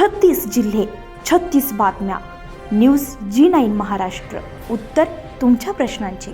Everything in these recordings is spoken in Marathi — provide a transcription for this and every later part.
छत्तीस जिल्हे छत्तीस बातम्या. News G nine Maharashtra. उत्तर तुमच्या प्रश्नांची.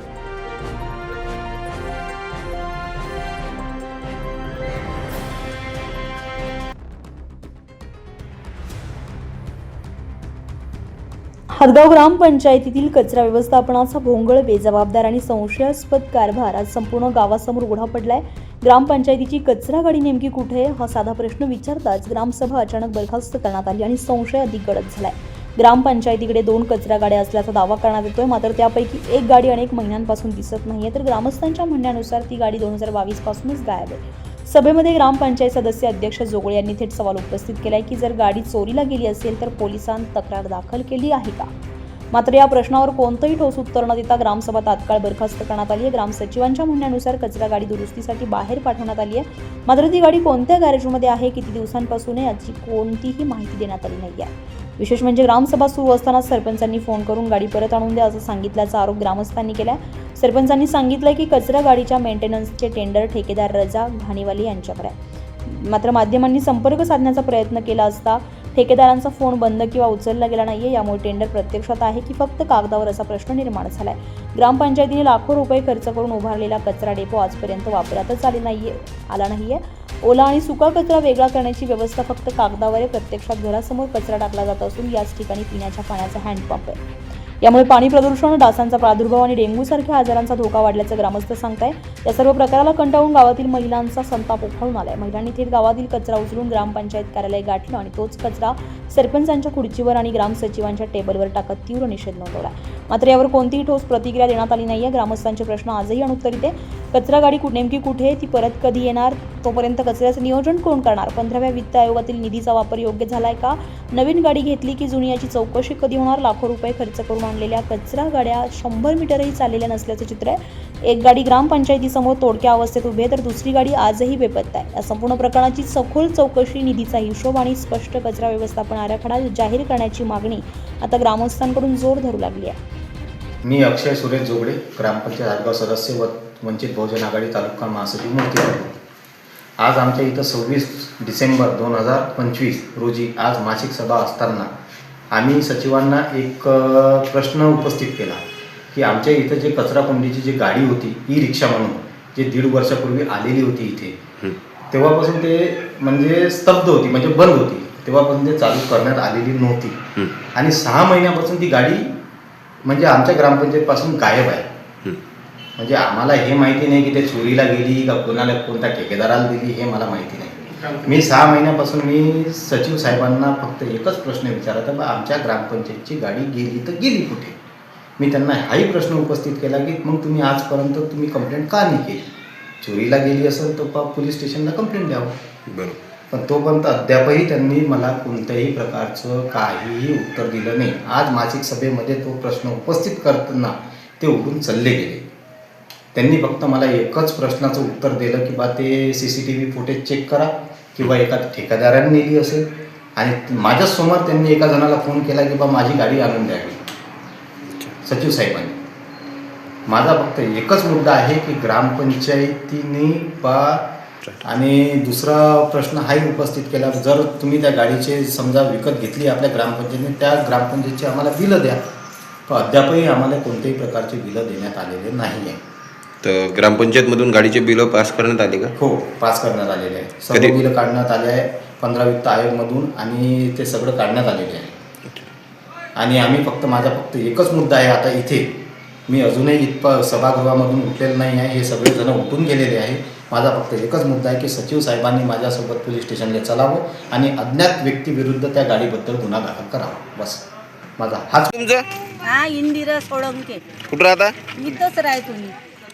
हदगाव ग्रामपंचायतीतील कचरा व्यवस्थापनाचा भोंगळ बेजबाबदार आणि संशयास्पद कारभार आज संपूर्ण गावासमोर उघडा पडलाय. ग्रामपंचायतीची कचरा गाडी नेमकी कुठे आहे? हा साधा प्रश्न विचारताच ग्रामसभा अचानक बरखास्त करण्यात आली आणि संशय अधिक गडद झालाय. ग्रामपंचायतीकडे दोन कचरा गाड्या असल्याचा दावा करण्यात येतोय. मात्र त्यापैकी एक गाडी अनेक महिन्यांपासून दिसत नाहीये. तर ग्रामस्थांच्या म्हणण्यानुसार ती गाडी दोन हजार बावीस पासूनच गायब आहे. सभेमध्ये ग्रामपंचायत सदस्य अध्यक्ष जोगळे यांनी थेट सवाल उपस्थित केलाय की जर गाडी चोरीला गेली असेल तर पोलिसांनी तक्रार दाखल केली आहे का? मात्र या प्रश्नावर कोणतंही ठोस उत्तर न देता ग्रामसभा तात्काळ बरखास्त करण्यात आली आहे. ग्रामसचिवांच्या म्हणण्यानुसार कचरा गाडी दुरुस्तीसाठी बाहेर पाठवण्यात आली आहे. मात्र ती गाडी कोणत्या गॅरेजमध्ये आहे किती दिवसांपासून आहे याची कोणतीही माहिती देण्यात आली नाही आहे विशेष म्हणजे ग्रामसभा सुरू असताना सरपंचांनी फोन करून गाडी परत आणून द्या असं सांगितल्याचा आरोप ग्रामस्थांनी केलाय. सरपंचांनी सांगितलं की कचरा गाडीच्या मेंटेनन्सचे टेंडर ठेकेदार रजा घाणीवाली यांच्याकडे आहे. मात्र माध्यमांनी संपर्क साधण्याचा प्रयत्न केला असता ठेकेदारांचा फोन बंद किंवा उचलला गेला नाहीये यामुळे टेंडर प्रत्यक्षात आहे की फक्त कागदावर असा प्रश्न निर्माण झालाय. ग्रामपंचायतीने लाखो रुपये खर्च करून उभारलेला कचरा डेपो आजपर्यंत वापरातच आले नाहीये आला नाहीये. ओला आणि सुका कचरा वेगळा करण्याची व्यवस्था फक्त कागदावर आहे प्रत्यक्षात घरासमोर कचरा टाकला जात असून याच ठिकाणी पिण्याच्या पाण्याचा हँडपंप आहे. यामुळे पाणी प्रदूषण डासांचा प्रादुर्भाव आणि डेंग्यूसारख्या आजारांचा धोका वाढल्याचं ग्रामस्थ सांगताय. या सर्व प्रकाराला कंटाळून गावातील महिलांचा संताप उफाळून आलाय. महिलांनी थेट गावातील कचरा उचलून ग्रामपंचायत कार्यालय गाठलं आणि तोच कचरा सरपंचांच्या खुर्चीवर आणि ग्रामसचिवांच्या टेबलवर टाकत तीव्र निषेध नोंदवला. मात्र यावर कोणतीही ठोस प्रतिक्रिया देण्यात आली नाहीये. ग्रामस्थांचे प्रश्न आजही अनुत्तरित आहे कचरा गाडी नेमकी कुठे आहे? ती परत कधी येणार? तोपर्यंत कचऱ्याचं नियोजन कोण करणार? पंधराव्या वित्त आयोगातील निधीचा वापर योग्य झालाय का? नवीन गाडी घेतली की जुनी याची चौकशी कधी होणार? लाखो रुपये खर्च करून आणलेल्या कचरा गाड्या शंभर मीटरही चाललेल्या नसल्याचं चित्र आहे. एक गाडी ग्रामपंचायतीसमोर तोडक्या अवस्थेत उभी आहे तर दुसरी गाडी आजही बेपत्ता आहे. या संपूर्ण प्रकरणाची सखोल चौकशी निधीचा हिशोब आणि स्पष्ट कचरा व्यवस्थापन आराखडा जाहीर करण्याची मागणी आता ग्रामस्थांकडून जोर धरू लागली आहे. मी अक्षय सुरेश जोगडे ग्रामपंचायत आडगाव सदस्य व वंचित बहुजन आघाडी तालुका महासचिव मूर्ती आज आमच्या इथं सव्वीस डिसेंबर दोन हजार पंचवीस रोजी आज मासिक सभा असताना आम्ही सचिवांना एक प्रश्न उपस्थित केला की आमच्या इथं जे कचरा कोंडीची जी गाडी होती ई रिक्षा म्हणून जे दीड वर्षापूर्वी आलेली होती इथे तेव्हापासून ते म्हणजे स्तब्ध होती म्हणजे बंद होती. तेव्हापासून ते चालू करण्यात आलेली नव्हती. आणि सहा महिन्यापासून ती गाडी म्हणजे आमच्या ग्रामपंचायतपासून गायब आहे. म्हणजे आम्हाला हे माहिती नाही की ते चोरीला गेली का कोणाला कोणत्या ठेकेदाराला दिली हे मला माहिती नाही. मी सहा महिन्यापासून मी सचिव साहेबांना फक्त एकच प्रश्न विचारत बा आमच्या ग्रामपंचायतची गाडी गेली तर गेली कुठे? मी त्यांना हाही प्रश्न उपस्थित केला की मग तुम्ही आजपर्यंत तुम्ही कंप्लेंट का नाही केली? चोरीला गेली असेल तर पोलीस स्टेशनला कंप्लेंट द्यावं. बरोबर. पण तोपर्यंत अद्यापही त्यांनी मला कोणत्याही प्रकारचं काहीही उत्तर दिलं नाही. आज मासिक सभेमध्ये तो प्रश्न उपस्थित करताना ते उठून चालले गेले. त्यांनी फक्त मला एकच प्रश्नाचं उत्तर दिलं की बा ते C C T V footage check करा किंवा एका ठेकेदाराने नेली असेल. आणि माझ्यासमोर त्यांनी एका जणाला फोन केला की बा माझी गाडी आणून द्यावी सचिव साहेबांनी. माझा फक्त एकच मुद्दा आहे की ग्रामपंचायतीने बा आणि दुसरा प्रश्न हाही उपस्थित केला जर तुम्ही त्या गाडीचे समजा विकत घेतली आपल्या ग्रामपंचायतीने त्या ग्रामपंचायतची आम्हाला बिलं द्या. तर अद्यापही आम्हाला कोणत्याही प्रकारचे बिलं देण्यात आलेले नाही आहे तर ग्रामपंचायतमधून गाडीचे बिलं पास करण्यात आले का? हो पास करण्यात आलेले आहे. कधी? बिलं काढण्यात आले आहे पंधरा वित्त आयोगमधून आणि ते सगळं काढण्यात आलेले आहे. आणि आम्ही फक्त माझा फक्त एकच मुद्दा आहे आता इथे. मी अजूनही इथप सभागृहामधून उठलेलं नाही आहे हे सगळे जण उठून गेलेले आहे. माझा फक्त एकच मुद्दा आहे की सचिव साहेबांनी माझ्यासोबत पोलीस स्टेशनला चलावं आणि अज्ञात व्यक्तीविरुद्ध त्या गाडीबद्दल गुन्हा दाखल करावा. बस. माझा हाच तुमचं? हा इंदिरा सोळंके. कुठं राहता? इथंच राहतो मी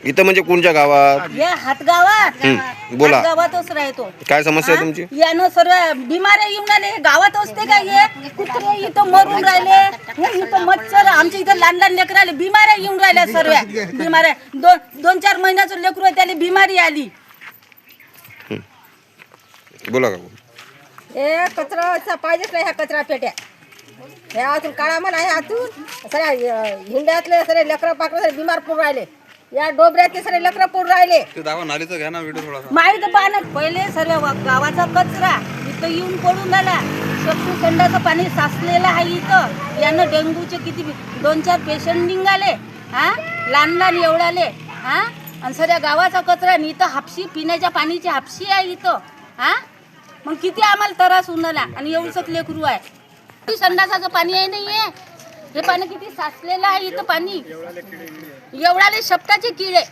इथं म्हणजे कोणत्या गावात? या हातगावात. हं, बोला. हातगावातच राहतो. काय समस्या आहे हा? तुमची? यानं सर्व बिमाऱ्या येऊन राहिले गावात असते का हे? कुत्रे इथं मरून राहिले. हे इथं मच्छर आमच्या इथं लहान लहान लेकर आले. बिमाऱ्या येऊन राहिल्या सर्व. बिमाऱ्या. दोन दोन चार महिन्याचं लेकरू आहे, त्याला बिमारी आली. बोला का हे कचरा पाहिजेच नाही ह्या कचरा पेट्या. ह्या आतून काळा म्हणा ह्या आतून सगळ्या हिंड्यातले सगळे लेकरं पाकडं सगळे बिमार पडून राहिले. या डोबऱ्यातले सगळे लेकरं पडून राहिले. माहीत पाहा ना पहिले सर्व वा- गावाचा कचरा इथं येऊन पडून झाला शक्ती खंडाचं पाणी साचलेलं आहे इथं. यानं डेंग्यूचे किती दोन चार पेशंट निघाले हा? लहान लहान एवढाले हा? आणि सगळ्या गावाचा कचरा आणि इथं हापशी पिण्याच्या पाणीची हापशी आहे इथं हा? मग किती आम्हाला त्रास होऊन राहिला आणि एवढंच लेकरू आहे. किती संडासाचं पाणी आहे नाही आहे हे पाणी किती साचलेलं आहे इथं पाणी. एवढाले शब्दाचे किडे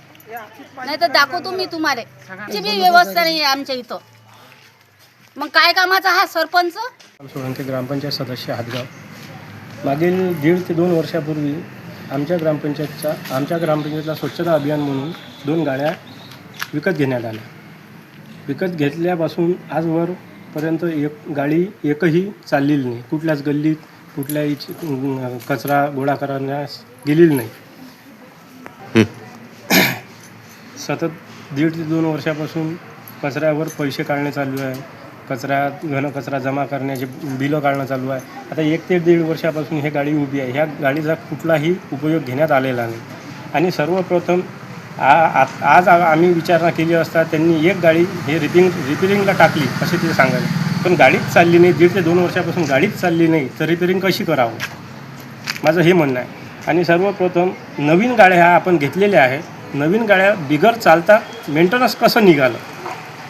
नाही तर दाखवतो मी तुम्हाला बी व्यवस्था नाही आहे आमच्या इथं. मग काय कामाचा हा सरपंच? सोळंके ग्रामपंचायत सदस्य हातगाव. मागील दीड ते दोन वर्षापूर्वी आमच्या ग्रामपंचायतचा आमच्या ग्रामपंचायतला स्वच्छता अभियान म्हणून दोन गाड्या विकत घेण्यात आल्या. विकत घेतल्यापासून आजवरपर्यंत एक गाडी एकही चाललेली नाही. कुठल्याच गल्लीत कुठल्याही कचरा गोळा करण्यास गेलेली नाही. सतत दीड ते दोन वर्षापासून कचऱ्यावर पैसे काढणे चालू आहे. कचरा घन कचरा जमा करण्याचे बिलं काढणं चालू आहे. आता एक ते दीड वर्षापासून ही गाडी उभी आहे. ह्या गाडीचा कुठलाही उपयोग घेण्यात आलेला नाही. आणि सर्वप्रथम आ आज आम्ही विचारणा केली असता त्यांनी एक गाडी हे रिपिंग रिपेरिंगला टाकली असे ते सांगायला. पण गाडीच चालली नाही. दीड ते दोन वर्षापासून गाडीच चालली नाही. तर रिपेरिंग कशी करावं? माझं हे म्हणणं आहे. आणि सर्वप्रथम नवीन गाड्या ह्या आपण घेतलेल्या आहेत. नवीन गाड्या बिगर चालता मेंटेनन्स कसं निघालं?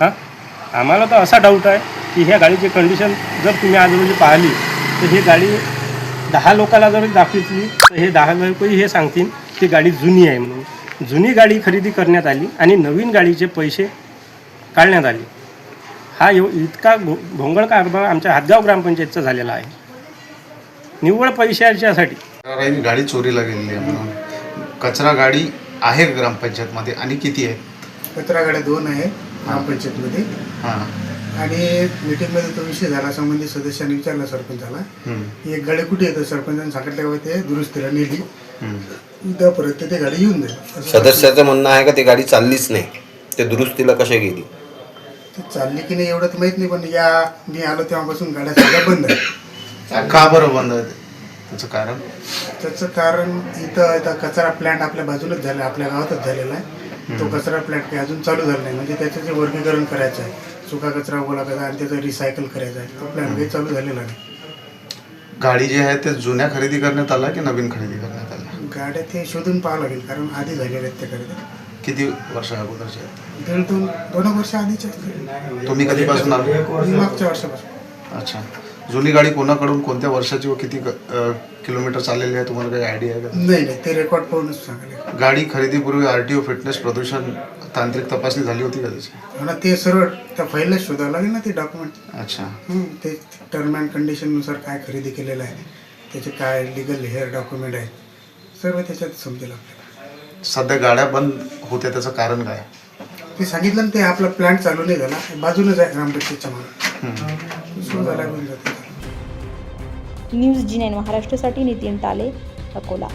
हां? आम्हाला तर असा डाऊट आहे की ह्या गाडीची कंडिशन जर तुम्ही आज रोजी पाहिली तर ही गाडी दहा लोकाला जर दाखवितली तर हे दहा लोकही हे सांगतील की गाडी जुनी आहे म्हणून. जुनी गाडी खरेदी करण्यात आली आणि नवीन गाडीचे पैसे काढण्यात आले. हा एव इतका भो भोंगळ कारभार आमच्या हातगाव ग्रामपंचायतचा झालेला आहे. निव्वळ पैशाच्यासाठी. राहील गाडी चोरीला गेलेली आहे म्हणून. कचरा गाडी आहे ग्रामपंचायतमध्ये आणि किती आहे? कचरा गाड्या दोन आहे ग्रामपंचायतमध्ये. हां. आणि मीटिंगमध्ये तो विषय झाला संबंधित सदस्यांनी विचारला सरपंचाला. एक गाडी कुठे येतं? सरपंचाने सांगितलं ते दुरुस्तीला नेली. उद्यापर्यंत ते गाडी येऊन जाईल. सदस्याचं म्हणणं आहे का ती गाडी चाललीच नाही? ते दुरुस्तीला कशा गेली? ते चालली की नाही एवढं तर माहीत नाही पण या मी आलो तेव्हापासून गाड्या सगळ्या बंद आहे का बरं बंद आहे? त्याचं कारण? त्याचं कारण इथं इथं कचरा प्लॅन्ट आपल्या बाजूलाच झाला आपल्या गावातच झालेला आहे. तो कचरा प्लॅन्ट काही अजून चालू झाला नाही. म्हणजे त्याचं जे वर्गीकरण करायचं आहे सुका कचरा गोळा करायचा आणि त्याचं रिसायकल करायचं आहे तो प्लॅन काही चालू झालेला नाही. गाडी जी आहे ते जुन्या खरेदी करण्यात आला की नवीन खरेदी करण्यात गाड्या ते शोधून पाहावं लागेल कारण आधी झालेल्या आहेत. त्या किती वर्ष अगोदरचे आहेत? दीड दोन दोन वर्ष आधीचे असतील तुम्ही कधीपासून आले? मागच्या वर्षापासून. अच्छा. जुनी गाडी कोणाकडून कोणत्या वर्षाची व किती क- अ, किलोमीटर चाललेली आहे? तुम्हाला काही आयडिया आहे का? नाही नाही. ते रेकॉर्ड पाहूनच सांगायला गाडी खरेदीपूर्वी आर टी ओ फिटनेस प्रदूषण तांत्रिक तपासणी झाली होती का त्याची? मला ते सर्व त्या फाईलच शोधावं लागेल ना ते डॉक्युमेंट अच्छा. ते टर्म अँड कंडिशननुसार काय खरेदी केलेलं आहे. त्याचे काय लिगल हेअर डॉक्युमेंट आहे. सर्व त्याच्यात समजेल आपल्याला सध्या गाड्या बंद होत्या त्याचं कारण काय? ते सांगितलं ना ते आपला प्लॅन्ट चालू नाही झाला. बाजूनच आहे मागे. हम्म. सुरू झाला जाते न्यूज जी नाईन महाराष्ट्रासाठी नितीन टाले अकोला.